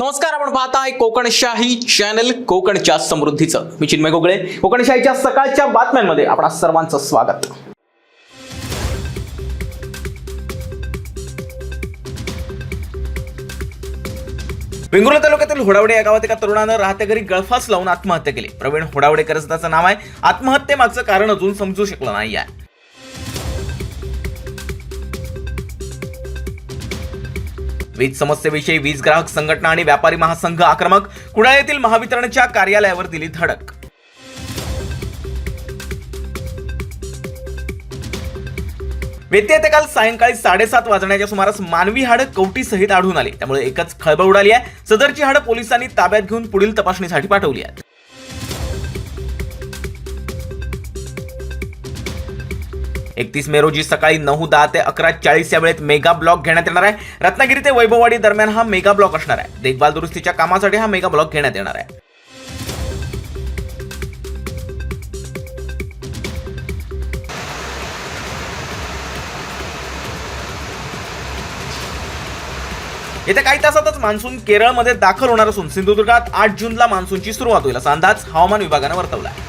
नमस्कार आपण पाहताय कोकणशाही चॅनल कोकणच्या समृद्धीचं. मी चिन्मय गोगळे. कोकणशाहीच्या सकाळच्या बातम्यांमध्ये आपणा सर्वांचं स्वागत. वेंगुर्ला तालुक्यातील होडावडे या गावात एका तरुणानं राहत्या घरी गळफास लावून आत्महत्या केली. प्रवीण होडावडेकर त्याचं नाव आहे. आत्महत्येमागचं कारण अजून समजू शकलं नाही आहे वीज समस्येविषयी वीज ग्राहक संघटना आणि व्यापारी महासंघ आक्रमक कुडाळ येथील महावितरणच्या कार्यालयावर दिली धडक. व्यत्यय काल सायंकाळी साडेसात वाजण्याच्या सुमारास मानवी हाडं कवटी सहित आढळून आले. त्यामुळे एकच खळबळ उडाली आहे. सदरची हाडं पोलिसांनी ताब्यात घेऊन पुढील तपासणीसाठी पाठवली आहेत. एकतीस मे रोजी सकाळी नऊ दहा ते अकरा चाळीस या वेळेत मेगा ब्लॉक घेण्यात येणार आहे. रत्नागिरी ते वैभववाडी दरम्यान हा मेगा ब्लॉक असणार आहे. देखभाल दुरुस्तीच्या कामासाठी हा मेगा ब्लॉक घेण्यात येणार आहे. येत्या काही तासातच मान्सून केरळमध्ये दाखल होणार असून सिंधुदुर्गात आठ जूनला मान्सूनची सुरुवात होईल असा अंदाज हवामान विभागानं वर्तवला आहे